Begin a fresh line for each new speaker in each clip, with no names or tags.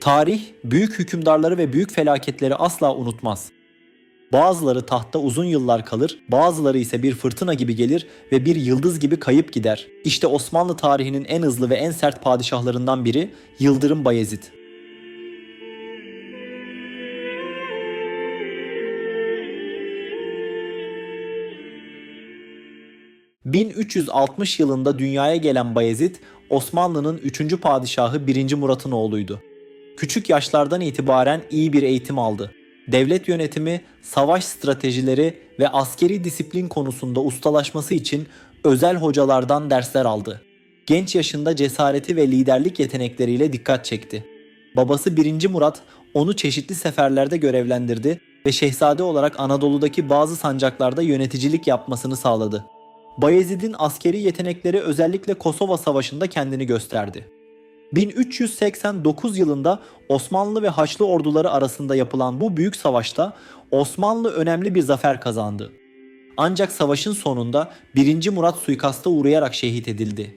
Tarih, büyük hükümdarları ve büyük felaketleri asla unutmaz. Bazıları tahtta uzun yıllar kalır, bazıları ise bir fırtına gibi gelir ve bir yıldız gibi kayıp gider. İşte Osmanlı tarihinin en hızlı ve en sert padişahlarından biri Yıldırım Bayezid. ...1360 yılında dünyaya gelen Bayezid, Osmanlı'nın 3. padişahı 1. Murat'ın oğluydu. Küçük yaşlardan itibaren iyi bir eğitim aldı. Devlet yönetimi, savaş stratejileri ve askeri disiplin konusunda ustalaşması için özel hocalardan dersler aldı. Genç yaşında cesareti ve liderlik yetenekleriyle dikkat çekti. Babası 1. Murat onu çeşitli seferlerde görevlendirdi ve şehzade olarak Anadolu'daki bazı sancaklarda yöneticilik yapmasını sağladı. Bayezid'in askeri yetenekleri özellikle Kosova Savaşı'nda kendini gösterdi. 1389 yılında Osmanlı ve Haçlı orduları arasında yapılan bu büyük savaşta Osmanlı önemli bir zafer kazandı. Ancak savaşın sonunda 1. Murat suikasta uğrayarak şehit edildi.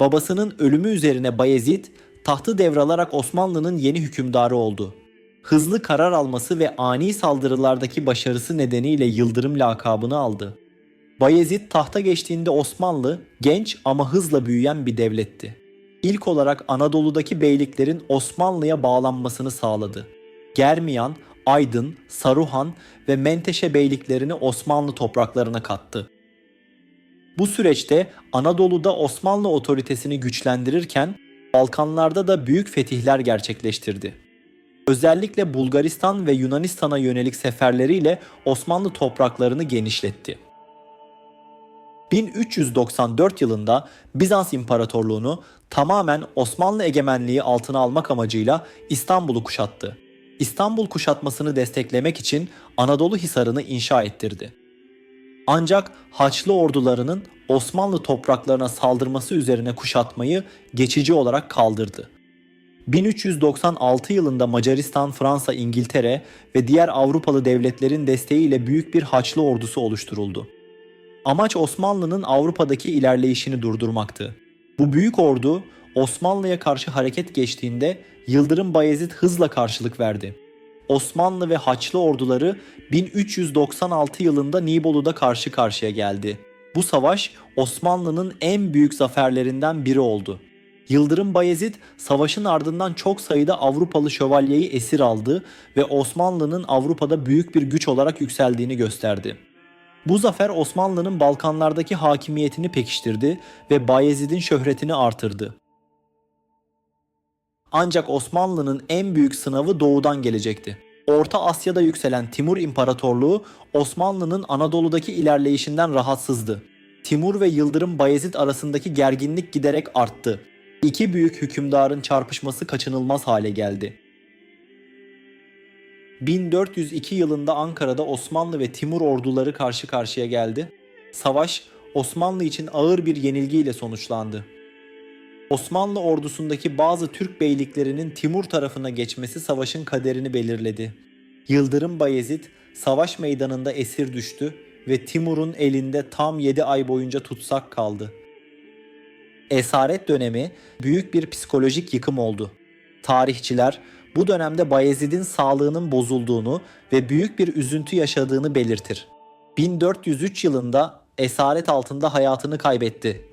Babasının ölümü üzerine Bayezid tahtı devralarak Osmanlı'nın yeni hükümdarı oldu. Hızlı karar alması ve ani saldırılardaki başarısı nedeniyle Yıldırım lakabını aldı. Bayezid tahta geçtiğinde Osmanlı genç ama hızla büyüyen bir devletti. İlk olarak Anadolu'daki beyliklerin Osmanlı'ya bağlanmasını sağladı. Germiyan, Aydın, Saruhan ve Menteşe beyliklerini Osmanlı topraklarına kattı. Bu süreçte Anadolu'da Osmanlı otoritesini güçlendirirken Balkanlarda da büyük fetihler gerçekleştirdi. Özellikle Bulgaristan ve Yunanistan'a yönelik seferleriyle Osmanlı topraklarını genişletti. 1394 yılında Bizans İmparatorluğunu tamamen Osmanlı egemenliği altına almak amacıyla İstanbul'u kuşattı. İstanbul kuşatmasını desteklemek için Anadolu Hisarı'nı inşa ettirdi. Ancak Haçlı ordularının Osmanlı topraklarına saldırması üzerine kuşatmayı geçici olarak kaldırdı. 1396 yılında Macaristan, Fransa, İngiltere ve diğer Avrupalı devletlerin desteğiyle büyük bir Haçlı ordusu oluşturuldu. Amaç Osmanlı'nın Avrupa'daki ilerleyişini durdurmaktı. Bu büyük ordu Osmanlı'ya karşı hareket geçtiğinde Yıldırım Bayezid hızla karşılık verdi. Osmanlı ve Haçlı orduları 1396 yılında Nibolu'da karşı karşıya geldi. Bu savaş Osmanlı'nın en büyük zaferlerinden biri oldu. Yıldırım Bayezid savaşın ardından çok sayıda Avrupalı şövalyeyi esir aldı ve Osmanlı'nın Avrupa'da büyük bir güç olarak yükseldiğini gösterdi. Bu zafer Osmanlı'nın Balkanlardaki hakimiyetini pekiştirdi ve Bayezid'in şöhretini artırdı. Ancak Osmanlı'nın en büyük sınavı doğudan gelecekti. Orta Asya'da yükselen Timur İmparatorluğu Osmanlı'nın Anadolu'daki ilerleyişinden rahatsızdı. Timur ve Yıldırım Bayezid arasındaki gerginlik giderek arttı. İki büyük hükümdarın çarpışması kaçınılmaz hale geldi. 1402 yılında Ankara'da Osmanlı ve Timur orduları karşı karşıya geldi. Savaş Osmanlı için ağır bir yenilgiyle sonuçlandı. Osmanlı ordusundaki bazı Türk beyliklerinin Timur tarafına geçmesi savaşın kaderini belirledi. Yıldırım Bayezid savaş meydanında esir düştü ve Timur'un elinde tam 7 ay boyunca tutsak kaldı. Esaret dönemi büyük bir psikolojik yıkım oldu. Tarihçiler bu dönemde Bayezid'in sağlığının bozulduğunu ve büyük bir üzüntü yaşadığını belirtir. 1403 yılında esaret altında hayatını kaybetti.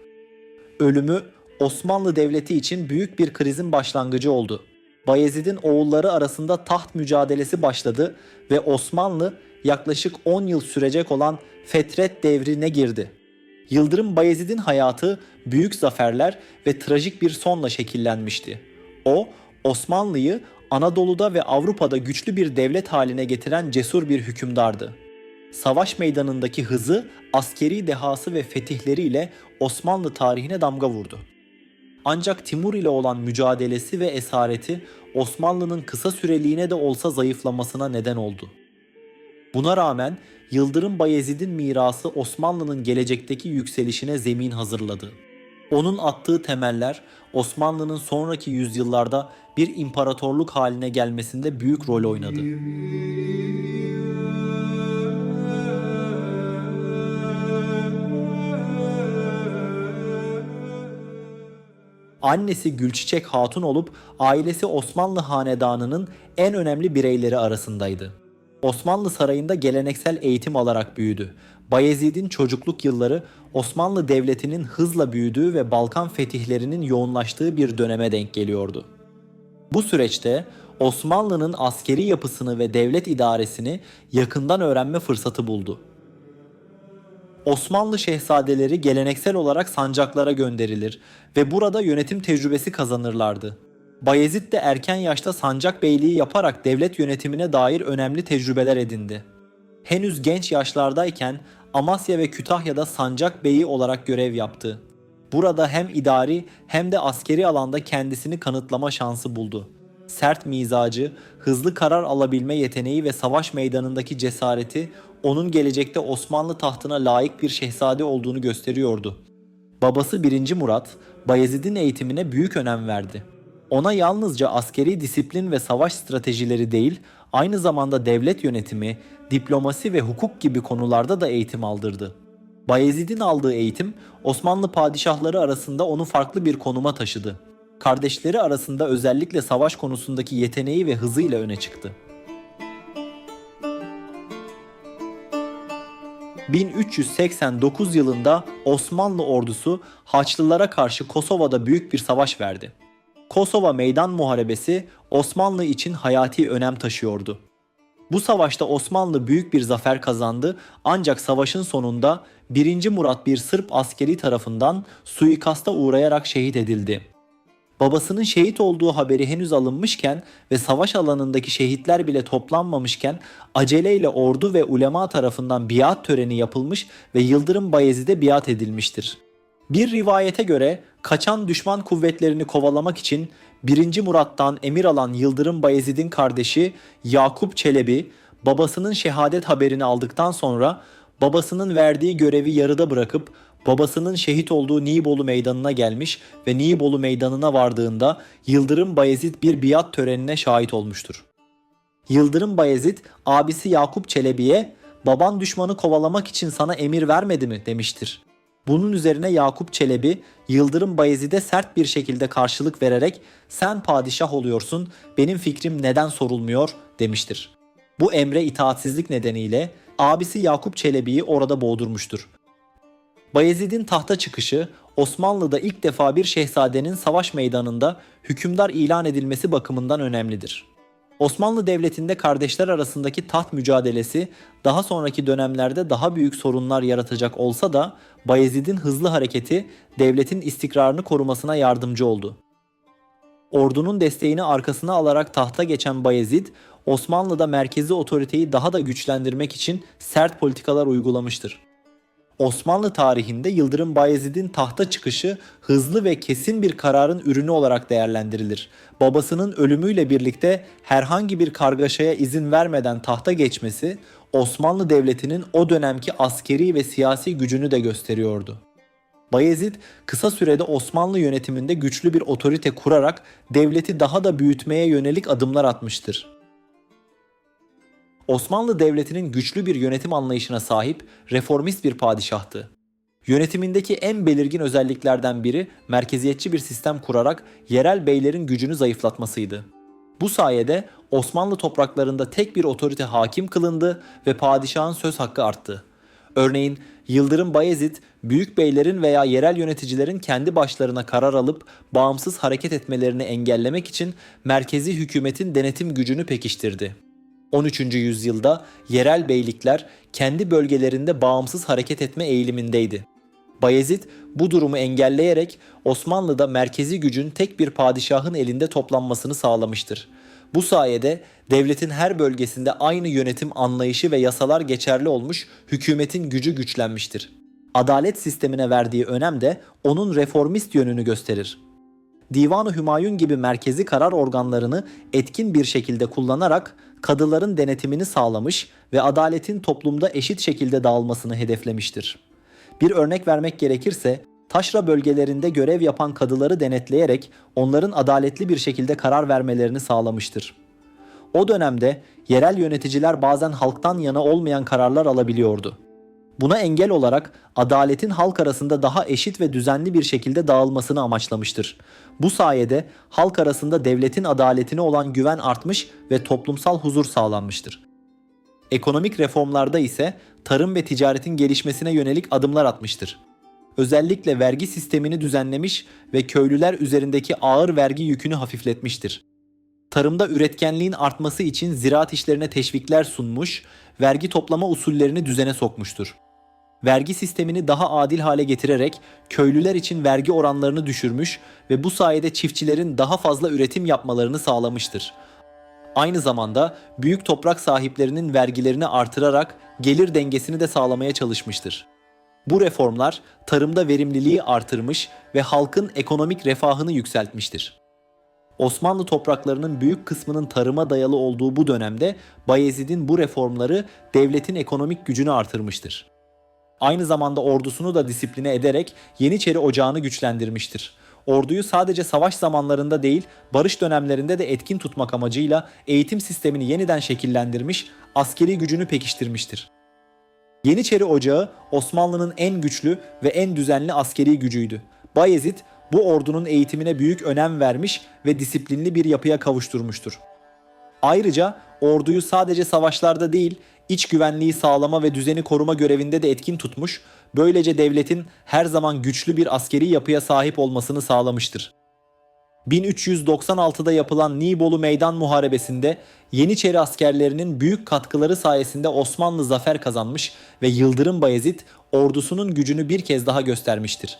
Ölümü Osmanlı Devleti için büyük bir krizin başlangıcı oldu. Bayezid'in oğulları arasında taht mücadelesi başladı ve Osmanlı yaklaşık 10 yıl sürecek olan Fetret devrine girdi. Yıldırım Bayezid'in hayatı büyük zaferler ve trajik bir sonla şekillenmişti. O, Osmanlı'yı Anadolu'da ve Avrupa'da güçlü bir devlet haline getiren cesur bir hükümdardı. Savaş meydanındaki hızı, askeri dehası ve fetihleriyle Osmanlı tarihine damga vurdu. Ancak Timur ile olan mücadelesi ve esareti Osmanlı'nın kısa süreliğine de olsa zayıflamasına neden oldu. Buna rağmen Yıldırım Bayezid'in mirası Osmanlı'nın gelecekteki yükselişine zemin hazırladı. Onun attığı temeller Osmanlı'nın sonraki yüzyıllarda bir imparatorluk haline gelmesinde büyük rol oynadı. Annesi Gülçiçek Hatun olup ailesi Osmanlı hanedanının en önemli bireyleri arasındaydı. Osmanlı sarayında geleneksel eğitim alarak büyüdü. Bayezid'in çocukluk yılları Osmanlı Devleti'nin hızla büyüdüğü ve Balkan fetihlerinin yoğunlaştığı bir döneme denk geliyordu. Bu süreçte Osmanlı'nın askeri yapısını ve devlet idaresini yakından öğrenme fırsatı buldu. Osmanlı şehzadeleri geleneksel olarak sancaklara gönderilir ve burada yönetim tecrübesi kazanırlardı. Bayezid de erken yaşta sancak beyliği yaparak devlet yönetimine dair önemli tecrübeler edindi. Henüz genç yaşlardayken Amasya ve Kütahya'da sancak beyi olarak görev yaptı. Burada hem idari hem de askeri alanda kendisini kanıtlama şansı buldu. Sert mizacı, hızlı karar alabilme yeteneği ve savaş meydanındaki cesareti onun gelecekte Osmanlı tahtına layık bir şehzade olduğunu gösteriyordu. Babası 1. Murat, Bayezid'in eğitimine büyük önem verdi. Ona yalnızca askeri disiplin ve savaş stratejileri değil, aynı zamanda devlet yönetimi, diplomasi ve hukuk gibi konularda da eğitim aldırdı. Bayezid'in aldığı eğitim Osmanlı padişahları arasında onu farklı bir konuma taşıdı. Kardeşleri arasında özellikle savaş konusundaki yeteneği ve hızıyla öne çıktı. 1389 yılında Osmanlı ordusu Haçlılara karşı Kosova'da büyük bir savaş verdi. Kosova Meydan Muharebesi Osmanlı için hayati önem taşıyordu. Bu savaşta Osmanlı büyük bir zafer kazandı ancak savaşın sonunda 1. Murat bir Sırp askeri tarafından suikasta uğrayarak şehit edildi. Babasının şehit olduğu haberi henüz alınmışken ve savaş alanındaki şehitler bile toplanmamışken aceleyle ordu ve ulema tarafından biat töreni yapılmış ve Yıldırım Bayezid'e biat edilmiştir. Bir rivayete göre kaçan düşman kuvvetlerini kovalamak için 1. Murat'tan emir alan Yıldırım Bayezid'in kardeşi Yakup Çelebi babasının şehadet haberini aldıktan sonra babasının verdiği görevi yarıda bırakıp babasının şehit olduğu Nibolu meydanına gelmiş ve Nibolu meydanına vardığında Yıldırım Bayezid bir biat törenine şahit olmuştur. Yıldırım Bayezid abisi Yakup Çelebi'ye baban düşmanı kovalamak için sana emir vermedi mi demiştir. Bunun üzerine Yakup Çelebi Yıldırım Bayezid'e sert bir şekilde karşılık vererek sen padişah oluyorsun benim fikrim neden sorulmuyor demiştir. Bu emre itaatsizlik nedeniyle abisi Yakup Çelebi'yi orada boğdurmuştur. Bayezid'in tahta çıkışı Osmanlı'da ilk defa bir şehzadenin savaş meydanında hükümdar ilan edilmesi bakımından önemlidir. Osmanlı Devleti'nde kardeşler arasındaki taht mücadelesi daha sonraki dönemlerde daha büyük sorunlar yaratacak olsa da Bayezid'in hızlı hareketi devletin istikrarını korumasına yardımcı oldu. Ordunun desteğini arkasına alarak tahta geçen Bayezid, Osmanlı'da merkezi otoriteyi daha da güçlendirmek için sert politikalar uygulamıştır. Osmanlı tarihinde Yıldırım Bayezid'in tahta çıkışı hızlı ve kesin bir kararın ürünü olarak değerlendirilir. Babasının ölümüyle birlikte herhangi bir kargaşaya izin vermeden tahta geçmesi Osmanlı Devleti'nin o dönemki askeri ve siyasi gücünü de gösteriyordu. Bayezid kısa sürede Osmanlı yönetiminde güçlü bir otorite kurarak devleti daha da büyütmeye yönelik adımlar atmıştır. Osmanlı Devleti'nin güçlü bir yönetim anlayışına sahip reformist bir padişahtı. Yönetimindeki en belirgin özelliklerden biri merkeziyetçi bir sistem kurarak yerel beylerin gücünü zayıflatmasıydı. Bu sayede Osmanlı topraklarında tek bir otorite hakim kılındı ve padişahın söz hakkı arttı. Örneğin Yıldırım Bayezid, büyük beylerin veya yerel yöneticilerin kendi başlarına karar alıp bağımsız hareket etmelerini engellemek için merkezi hükümetin denetim gücünü pekiştirdi. 13. yüzyılda yerel beylikler kendi bölgelerinde bağımsız hareket etme eğilimindeydi. Bayezid bu durumu engelleyerek Osmanlı'da merkezi gücün tek bir padişahın elinde toplanmasını sağlamıştır. Bu sayede devletin her bölgesinde aynı yönetim anlayışı ve yasalar geçerli olmuş, hükümetin gücü güçlenmiştir. Adalet sistemine verdiği önem de onun reformist yönünü gösterir. Divan-ı Hümayun gibi merkezi karar organlarını etkin bir şekilde kullanarak kadıların denetimini sağlamış ve adaletin toplumda eşit şekilde dağılmasını hedeflemiştir. Bir örnek vermek gerekirse taşra bölgelerinde görev yapan kadıları denetleyerek onların adaletli bir şekilde karar vermelerini sağlamıştır. O dönemde yerel yöneticiler bazen halktan yana olmayan kararlar alabiliyordu. Buna engel olarak adaletin halk arasında daha eşit ve düzenli bir şekilde dağılmasını amaçlamıştır. Bu sayede halk arasında devletin adaletine olan güven artmış ve toplumsal huzur sağlanmıştır. Ekonomik reformlarda ise tarım ve ticaretin gelişmesine yönelik adımlar atmıştır. Özellikle vergi sistemini düzenlemiş ve köylüler üzerindeki ağır vergi yükünü hafifletmiştir. Tarımda üretkenliğin artması için ziraat işlerine teşvikler sunmuş, vergi toplama usullerini düzene sokmuştur. Vergi sistemini daha adil hale getirerek köylüler için vergi oranlarını düşürmüş ve bu sayede çiftçilerin daha fazla üretim yapmalarını sağlamıştır. Aynı zamanda büyük toprak sahiplerinin vergilerini artırarak gelir dengesini de sağlamaya çalışmıştır. Bu reformlar tarımda verimliliği artırmış ve halkın ekonomik refahını yükseltmiştir. Osmanlı topraklarının büyük kısmının tarıma dayalı olduğu bu dönemde Bayezid'in bu reformları devletin ekonomik gücünü artırmıştır. Aynı zamanda ordusunu da disipline ederek Yeniçeri Ocağı'nı güçlendirmiştir. Orduyu sadece savaş zamanlarında değil, barış dönemlerinde de etkin tutmak amacıyla eğitim sistemini yeniden şekillendirmiş, askeri gücünü pekiştirmiştir. Yeniçeri Ocağı Osmanlı'nın en güçlü ve en düzenli askeri gücüydü. Bayezid bu ordunun eğitimine büyük önem vermiş ve disiplinli bir yapıya kavuşturmuştur. Ayrıca orduyu sadece savaşlarda değil, iç güvenliği sağlama ve düzeni koruma görevinde de etkin tutmuş, böylece devletin her zaman güçlü bir askeri yapıya sahip olmasını sağlamıştır. 1396'da yapılan Nibolu Meydan Muharebesi'nde Yeniçeri askerlerinin büyük katkıları sayesinde Osmanlı zafer kazanmış ve Yıldırım Bayezid ordusunun gücünü bir kez daha göstermiştir.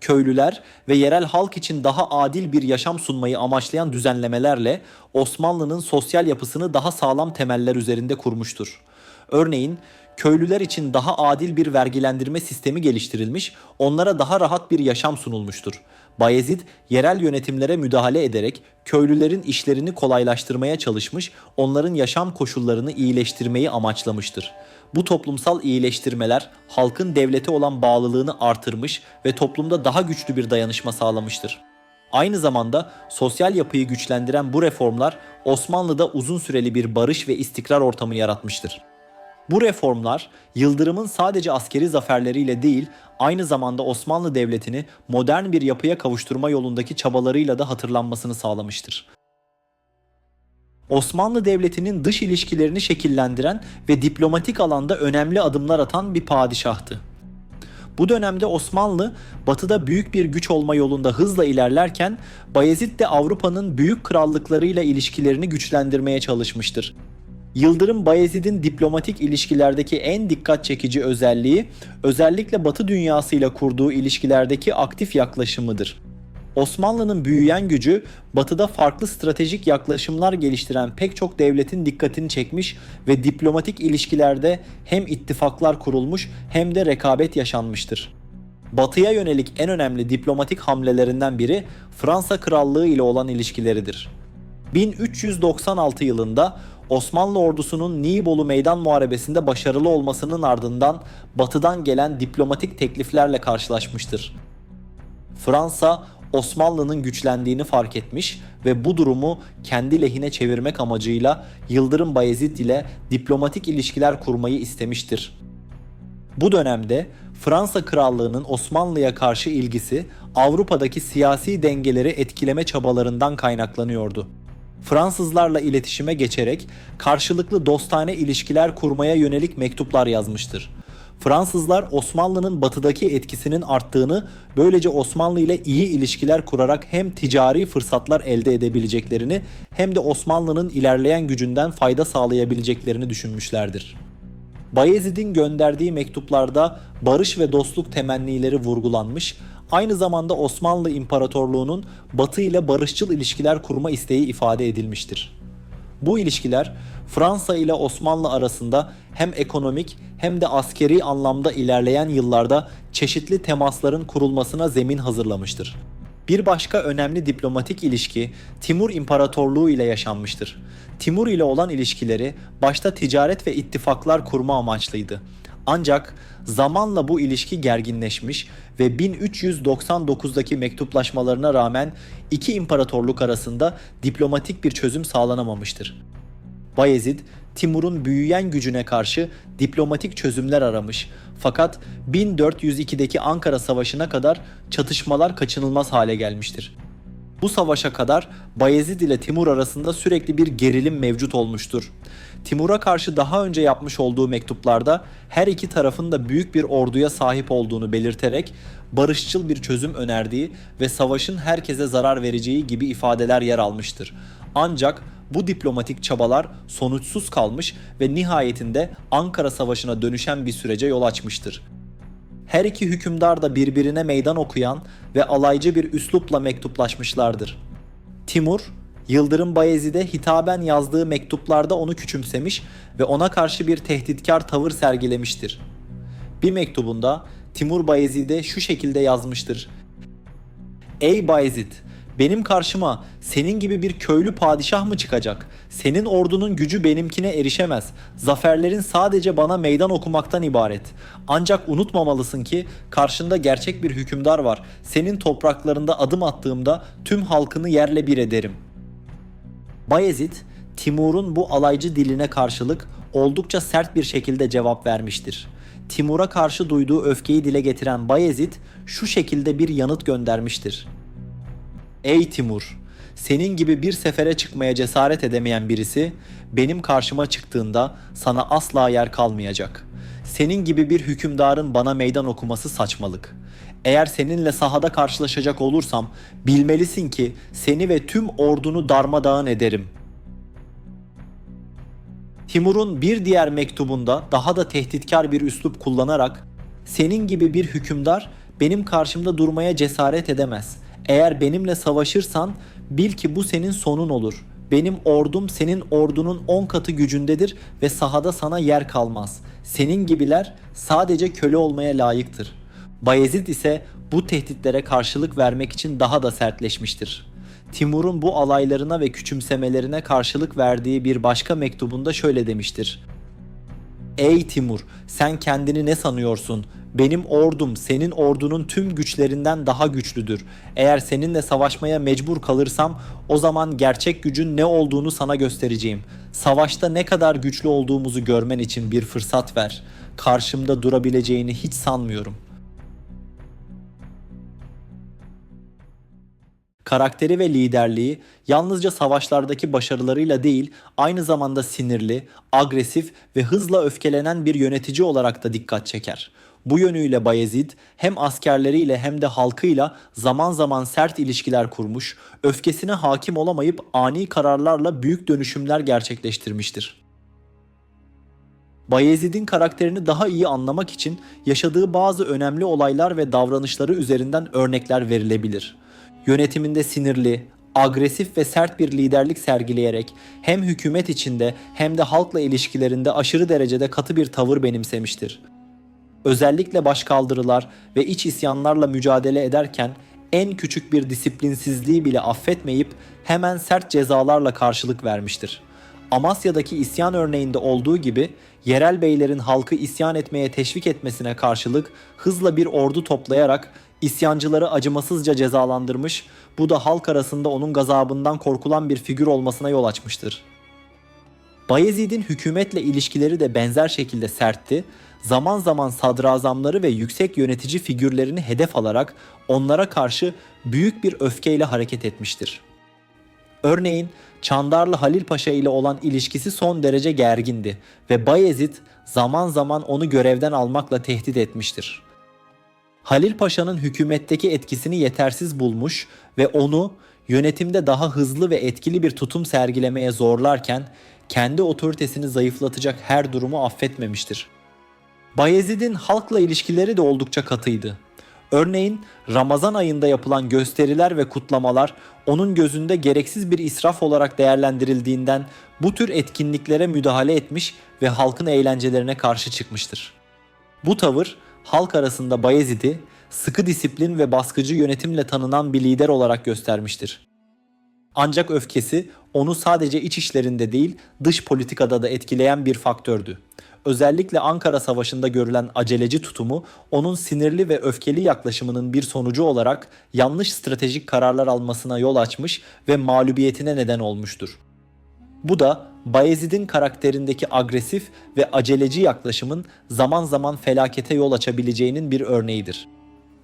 Köylüler ve yerel halk için daha adil bir yaşam sunmayı amaçlayan düzenlemelerle Osmanlı'nın sosyal yapısını daha sağlam temeller üzerinde kurmuştur. Örneğin köylüler için daha adil bir vergilendirme sistemi geliştirilmiş, onlara daha rahat bir yaşam sunulmuştur. Bayezid yerel yönetimlere müdahale ederek köylülerin işlerini kolaylaştırmaya çalışmış, onların yaşam koşullarını iyileştirmeyi amaçlamıştır. Bu toplumsal iyileştirmeler halkın devlete olan bağlılığını artırmış ve toplumda daha güçlü bir dayanışma sağlamıştır. Aynı zamanda sosyal yapıyı güçlendiren bu reformlar Osmanlı'da uzun süreli bir barış ve istikrar ortamı yaratmıştır. Bu reformlar Yıldırım'ın sadece askeri zaferleriyle değil, aynı zamanda Osmanlı Devleti'ni modern bir yapıya kavuşturma yolundaki çabalarıyla da hatırlanmasını sağlamıştır. Osmanlı Devleti'nin dış ilişkilerini şekillendiren ve diplomatik alanda önemli adımlar atan bir padişahtı. Bu dönemde Osmanlı batıda büyük bir güç olma yolunda hızla ilerlerken Bayezid de Avrupa'nın büyük krallıklarıyla ilişkilerini güçlendirmeye çalışmıştır. Yıldırım Bayezid'in diplomatik ilişkilerdeki en dikkat çekici özelliği özellikle Batı dünyasıyla kurduğu ilişkilerdeki aktif yaklaşımıdır. Osmanlı'nın büyüyen gücü batıda farklı stratejik yaklaşımlar geliştiren pek çok devletin dikkatini çekmiş ve diplomatik ilişkilerde hem ittifaklar kurulmuş hem de rekabet yaşanmıştır. Batıya yönelik en önemli diplomatik hamlelerinden biri Fransa Krallığı ile olan ilişkileridir. 1396 yılında Osmanlı ordusunun Nibolu Meydan Muharebesi'nde başarılı olmasının ardından batıdan gelen diplomatik tekliflerle karşılaşmıştır. Fransa Osmanlı'nın güçlendiğini fark etmiş ve bu durumu kendi lehine çevirmek amacıyla Yıldırım Bayezid ile diplomatik ilişkiler kurmayı istemiştir. Bu dönemde Fransa Krallığı'nın Osmanlı'ya karşı ilgisi Avrupa'daki siyasi dengeleri etkileme çabalarından kaynaklanıyordu. Fransızlarla iletişime geçerek karşılıklı dostane ilişkiler kurmaya yönelik mektuplar yazmıştır. Fransızlar Osmanlı'nın batıdaki etkisinin arttığını, böylece Osmanlı ile iyi ilişkiler kurarak hem ticari fırsatlar elde edebileceklerini hem de Osmanlı'nın ilerleyen gücünden fayda sağlayabileceklerini düşünmüşlerdir. Bayezid'in gönderdiği mektuplarda barış ve dostluk temennileri vurgulanmış, aynı zamanda Osmanlı İmparatorluğu'nun Batı ile barışçıl ilişkiler kurma isteği ifade edilmiştir. Bu ilişkiler Fransa ile Osmanlı arasında hem ekonomik hem de askeri anlamda ilerleyen yıllarda çeşitli temasların kurulmasına zemin hazırlamıştır. Bir başka önemli diplomatik ilişki Timur İmparatorluğu ile yaşanmıştır. Timur ile olan ilişkileri başta ticaret ve ittifaklar kurma amaçlıydı. Ancak zamanla bu ilişki gerginleşmiş ve 1399'daki mektuplaşmalarına rağmen iki imparatorluk arasında diplomatik bir çözüm sağlanamamıştır. Bayezid Timur'un büyüyen gücüne karşı diplomatik çözümler aramış. Fakat 1402'deki Ankara Savaşı'na kadar çatışmalar kaçınılmaz hale gelmiştir. Bu savaşa kadar Bayezid ile Timur arasında sürekli bir gerilim mevcut olmuştur. Timur'a karşı daha önce yapmış olduğu mektuplarda her iki tarafın da büyük bir orduya sahip olduğunu belirterek barışçıl bir çözüm önerdiği ve savaşın herkese zarar vereceği gibi ifadeler yer almıştır. Ancak bu diplomatik çabalar sonuçsuz kalmış ve nihayetinde Ankara Savaşı'na dönüşen bir sürece yol açmıştır. Her iki hükümdar da birbirine meydan okuyan ve alaycı bir üslupla mektuplaşmışlardır. Timur, Yıldırım Bayezid'e hitaben yazdığı mektuplarda onu küçümsemiş ve ona karşı bir tehditkar tavır sergilemiştir. Bir mektubunda Timur Bayezid'e şu şekilde yazmıştır. Ey Bayezid! Benim karşıma senin gibi bir köylü padişah mı çıkacak? Senin ordunun gücü benimkine erişemez. Zaferlerin sadece bana meydan okumaktan ibaret. Ancak unutmamalısın ki karşında gerçek bir hükümdar var. Senin topraklarında adım attığımda tüm halkını yerle bir ederim. Bayezid, Timur'un bu alaycı diline karşılık oldukça sert bir şekilde cevap vermiştir. Timur'a karşı duyduğu öfkeyi dile getiren Bayezid şu şekilde bir yanıt göndermiştir. Ey Timur! Senin gibi bir sefere çıkmaya cesaret edemeyen birisi benim karşıma çıktığında sana asla yer kalmayacak. Senin gibi bir hükümdarın bana meydan okuması saçmalık. Eğer seninle sahada karşılaşacak olursam bilmelisin ki seni ve tüm ordunu darmadağın ederim. Timur'un bir diğer mektubunda daha da tehditkar bir üslup kullanarak senin gibi bir hükümdar benim karşımda durmaya cesaret edemez. Eğer benimle savaşırsan bil ki bu senin sonun olur. Benim ordum senin ordunun 10 katı gücündedir ve sahada sana yer kalmaz. Senin gibiler sadece köle olmaya layıktır. Bayezid ise bu tehditlere karşılık vermek için daha da sertleşmiştir. Timur'un bu alaylarına ve küçümsemelerine karşılık verdiği bir başka mektubunda şöyle demiştir. Ey Timur, sen kendini ne sanıyorsun? Benim ordum senin ordunun tüm güçlerinden daha güçlüdür. Eğer seninle savaşmaya mecbur kalırsam o zaman gerçek gücün ne olduğunu sana göstereceğim. Savaşta ne kadar güçlü olduğumuzu görmen için bir fırsat ver. Karşımda durabileceğini hiç sanmıyorum. Karakteri ve liderliği yalnızca savaşlardaki başarılarıyla değil, aynı zamanda sinirli, agresif ve hızla öfkelenen bir yönetici olarak da dikkat çeker. Bu yönüyle Bayezid hem askerleriyle hem de halkıyla zaman zaman sert ilişkiler kurmuş, öfkesine hakim olamayıp ani kararlarla büyük dönüşümler gerçekleştirmiştir. Bayezid'in karakterini daha iyi anlamak için yaşadığı bazı önemli olaylar ve davranışları üzerinden örnekler verilebilir. Yönetiminde sinirli, agresif ve sert bir liderlik sergileyerek hem hükümet içinde hem de halkla ilişkilerinde aşırı derecede katı bir tavır benimsemiştir. Özellikle başkaldırılar ve iç isyanlarla mücadele ederken en küçük bir disiplinsizliği bile affetmeyip hemen sert cezalarla karşılık vermiştir. Amasya'daki isyan örneğinde olduğu gibi yerel beylerin halkı isyan etmeye teşvik etmesine karşılık hızla bir ordu toplayarak isyancıları acımasızca cezalandırmış, bu da halk arasında onun gazabından korkulan bir figür olmasına yol açmıştır. Bayezid'in hükümetle ilişkileri de benzer şekilde sertti, zaman zaman sadrazamları ve yüksek yönetici figürlerini hedef alarak onlara karşı büyük bir öfkeyle hareket etmiştir. Örneğin Çandarlı Halil Paşa ile olan ilişkisi son derece gergindi ve Bayezid zaman zaman onu görevden almakla tehdit etmiştir. Halil Paşa'nın hükümetteki etkisini yetersiz bulmuş ve onu yönetimde daha hızlı ve etkili bir tutum sergilemeye zorlarken kendi otoritesini zayıflatacak her durumu affetmemiştir. Bayezid'in halkla ilişkileri de oldukça katıydı. Örneğin Ramazan ayında yapılan gösteriler ve kutlamalar onun gözünde gereksiz bir israf olarak değerlendirildiğinden bu tür etkinliklere müdahale etmiş ve halkın eğlencelerine karşı çıkmıştır. Bu tavır halk arasında Bayezid'i sıkı disiplin ve baskıcı yönetimle tanınan bir lider olarak göstermiştir. Ancak öfkesi onu sadece iç işlerinde değil dış politikada da etkileyen bir faktördü. Özellikle Ankara Savaşı'nda görülen aceleci tutumu onun sinirli ve öfkeli yaklaşımının bir sonucu olarak yanlış stratejik kararlar almasına yol açmış ve mağlubiyetine neden olmuştur. Bu da Bayezid'in karakterindeki agresif ve aceleci yaklaşımın zaman zaman felakete yol açabileceğinin bir örneğidir.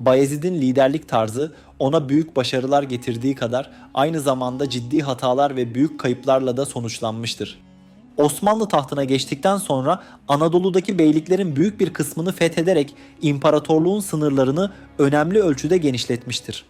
Bayezid'in liderlik tarzı ona büyük başarılar getirdiği kadar aynı zamanda ciddi hatalar ve büyük kayıplarla da sonuçlanmıştır. Osmanlı tahtına geçtikten sonra Anadolu'daki beyliklerin büyük bir kısmını fethederek imparatorluğun sınırlarını önemli ölçüde genişletmiştir.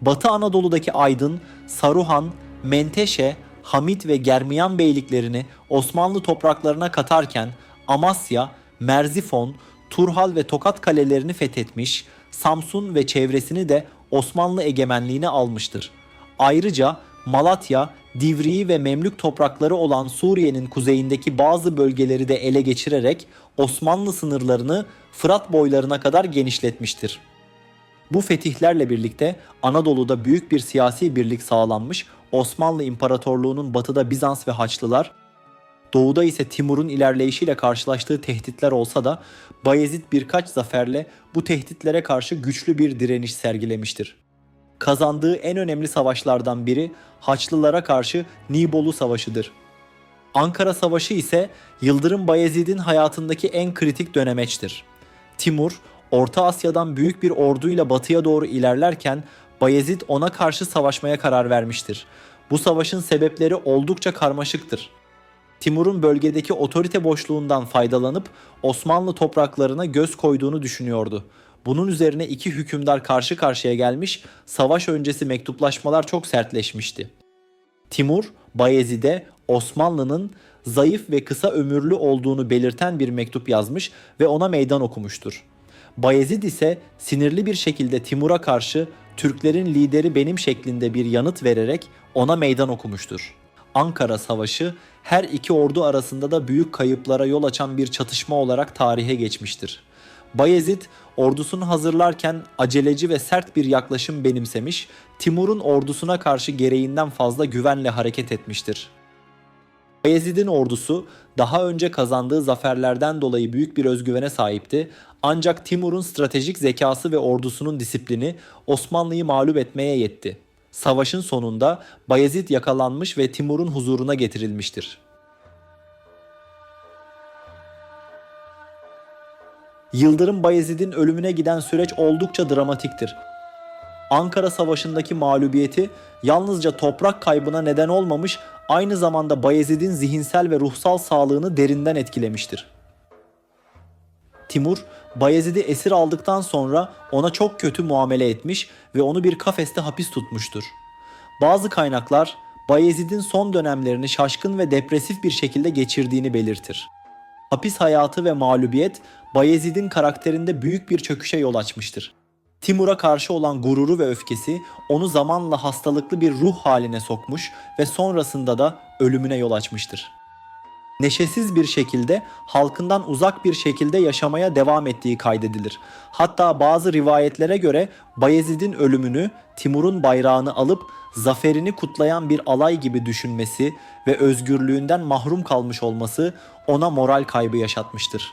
Batı Anadolu'daki Aydın, Saruhan, Menteşe, Hamit ve Germiyan beyliklerini Osmanlı topraklarına katarken Amasya, Merzifon, Turhal ve Tokat kalelerini fethetmiş, Samsun ve çevresini de Osmanlı egemenliğine almıştır. Ayrıca Malatya, Divriği ve Memlük toprakları olan Suriye'nin kuzeyindeki bazı bölgeleri de ele geçirerek Osmanlı sınırlarını Fırat boylarına kadar genişletmiştir. Bu fetihlerle birlikte Anadolu'da büyük bir siyasi birlik sağlanmış, Osmanlı İmparatorluğu'nun batıda Bizans ve Haçlılar, doğuda ise Timur'un ilerleyişiyle karşılaştığı tehditler olsa da Bayezid birkaç zaferle bu tehditlere karşı güçlü bir direniş sergilemiştir. Kazandığı en önemli savaşlardan biri Haçlılara karşı Nibolu Savaşı'dır. Ankara Savaşı ise Yıldırım Bayezid'in hayatındaki en kritik dönemeçtir. Timur, Orta Asya'dan büyük bir orduyla batıya doğru ilerlerken Bayezid ona karşı savaşmaya karar vermiştir. Bu savaşın sebepleri oldukça karmaşıktır. Timur'un bölgedeki otorite boşluğundan faydalanıp Osmanlı topraklarına göz koyduğunu düşünüyordu. Bunun üzerine iki hükümdar karşı karşıya gelmiş, savaş öncesi mektuplaşmalar çok sertleşmişti. Timur, Bayezid'e Osmanlı'nın zayıf ve kısa ömürlü olduğunu belirten bir mektup yazmış ve ona meydan okumuştur. Bayezid ise sinirli bir şekilde Timur'a karşı Türklerin lideri benim şeklinde bir yanıt vererek ona meydan okumuştur. Ankara Savaşı her iki ordu arasında da büyük kayıplara yol açan bir çatışma olarak tarihe geçmiştir. Bayezid ordusunu hazırlarken aceleci ve sert bir yaklaşım benimsemiş, Timur'un ordusuna karşı gereğinden fazla güvenle hareket etmiştir. Bayezid'in ordusu daha önce kazandığı zaferlerden dolayı büyük bir özgüvene sahipti. Ancak Timur'un stratejik zekası ve ordusunun disiplini Osmanlı'yı mağlup etmeye yetti. Savaşın sonunda Bayezid yakalanmış ve Timur'un huzuruna getirilmiştir. Yıldırım Bayezid'in ölümüne giden süreç oldukça dramatiktir. Ankara Savaşı'ndaki mağlubiyeti yalnızca toprak kaybına neden olmamış, aynı zamanda Bayezid'in zihinsel ve ruhsal sağlığını derinden etkilemiştir. Timur, Bayezid'i esir aldıktan sonra ona çok kötü muamele etmiş ve onu bir kafeste hapis tutmuştur. Bazı kaynaklar Bayezid'in son dönemlerini şaşkın ve depresif bir şekilde geçirdiğini belirtir. Hapis hayatı ve mağlubiyet Bayezid'in karakterinde büyük bir çöküşe yol açmıştır. Timur'a karşı olan gururu ve öfkesi onu zamanla hastalıklı bir ruh haline sokmuş ve sonrasında da ölümüne yol açmıştır. Neşesiz bir şekilde halkından uzak bir şekilde yaşamaya devam ettiği kaydedilir. Hatta bazı rivayetlere göre Bayezid'in ölümünü Timur'un bayrağını alıp zaferini kutlayan bir alay gibi düşünmesi ve özgürlüğünden mahrum kalmış olması ona moral kaybı yaşatmıştır.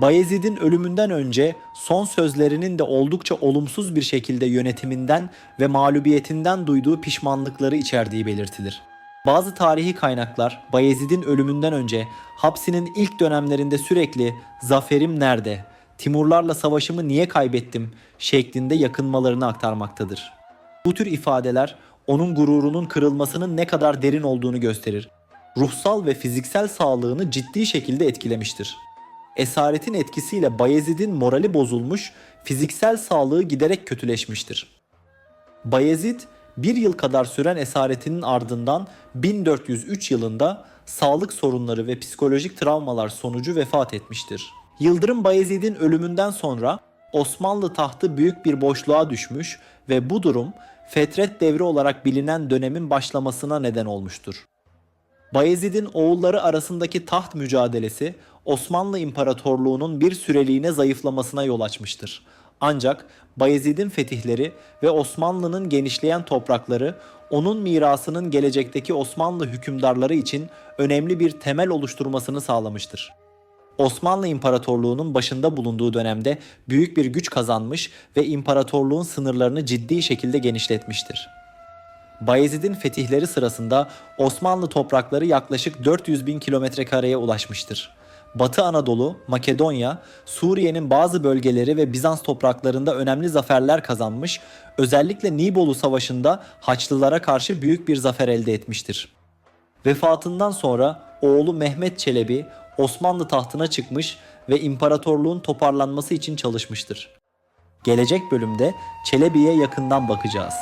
Bayezid'in ölümünden önce son sözlerinin de oldukça olumsuz bir şekilde yönetiminden ve mağlubiyetinden duyduğu pişmanlıkları içerdiği belirtilir. Bazı tarihi kaynaklar Bayezid'in ölümünden önce hapsinin ilk dönemlerinde sürekli "Zaferim nerede? Timurlarla savaşımı niye kaybettim?" şeklinde yakınmalarını aktarmaktadır. Bu tür ifadeler onun gururunun kırılmasının ne kadar derin olduğunu gösterir. Ruhsal ve fiziksel sağlığını ciddi şekilde etkilemiştir. Esaretin etkisiyle Bayezid'in morali bozulmuş, fiziksel sağlığı giderek kötüleşmiştir. Bayezid bir yıl kadar süren esaretinin ardından 1403 yılında sağlık sorunları ve psikolojik travmalar sonucu vefat etmiştir. Yıldırım Bayezid'in ölümünden sonra Osmanlı tahtı büyük bir boşluğa düşmüş ve bu durum Fetret devri olarak bilinen dönemin başlamasına neden olmuştur. Bayezid'in oğulları arasındaki taht mücadelesi Osmanlı İmparatorluğu'nun bir süreliğine zayıflamasına yol açmıştır. Ancak Bayezid'in fetihleri ve Osmanlı'nın genişleyen toprakları onun mirasının gelecekteki Osmanlı hükümdarları için önemli bir temel oluşturmasını sağlamıştır. Osmanlı İmparatorluğu'nun başında bulunduğu dönemde büyük bir güç kazanmış ve imparatorluğun sınırlarını ciddi şekilde genişletmiştir. Bayezid'in fetihleri sırasında Osmanlı toprakları yaklaşık 400 bin kilometre kareye ulaşmıştır. Batı Anadolu, Makedonya, Suriye'nin bazı bölgeleri ve Bizans topraklarında önemli zaferler kazanmış, özellikle Nibolu Savaşı'nda Haçlılara karşı büyük bir zafer elde etmiştir. Vefatından sonra oğlu Mehmet Çelebi Osmanlı tahtına çıkmış ve imparatorluğun toparlanması için çalışmıştır. Gelecek bölümde Çelebi'ye yakından bakacağız.